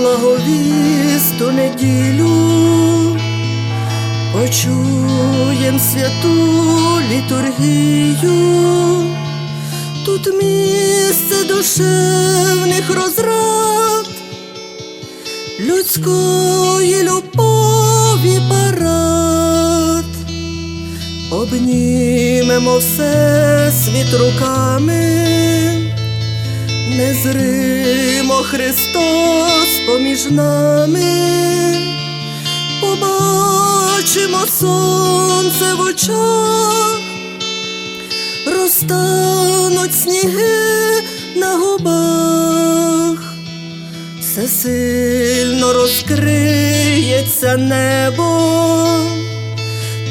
благовісту неділю, почуєм святу літургію, тут місце душевних розрад, людської любові парад, обнімемо все світ руками незримо Христос поміж нами, побачимо сонце в очах, розтануть сніги на губах, все сильно розкриється небо.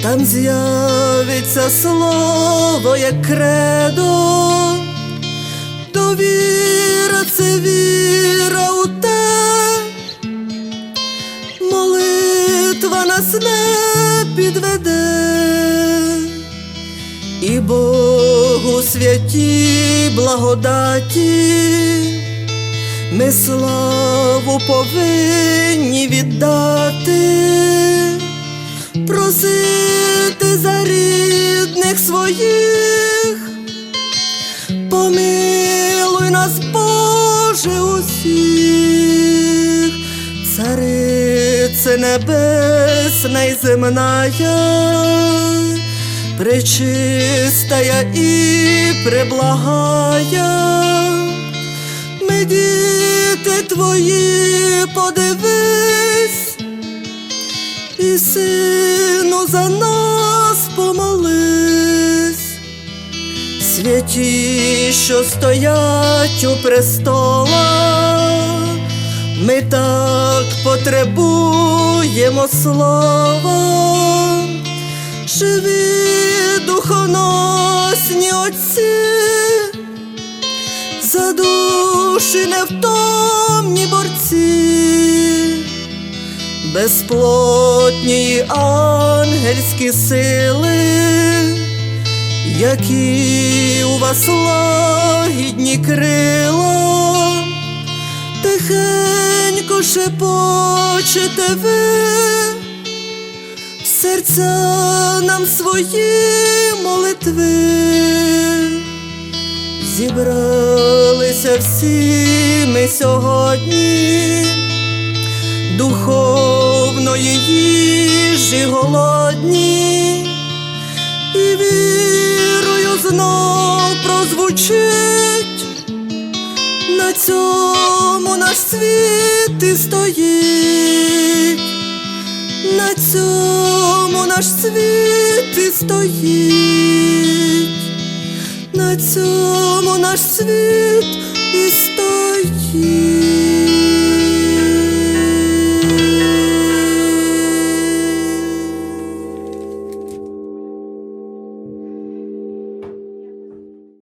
Там з'явиться слово, як кредо, молитва нас не підведе, і Богу святі благодаті, ми славу повинні віддати. Просити за рідних своїх, помилуй нас, Боже, усіх, небесна й земная, пречистая і преблагая, ми діти твої подивись і сину за нас помолись, святі, що стоять у престолах, ми так потребуємо слова, живі духоносні отці, за душі невтомні борці безплотні ангельські сили, які у вас лагідні крила, тихенько шепочете ви, в серця нам свої молитви, зібралися всі ми сьогодні. Духовної їжі голодні, і вірою знов прозвучить, на цьому наш світ і стоїть, на цьому наш світ і стоїть, на цьому наш світ і стоїть.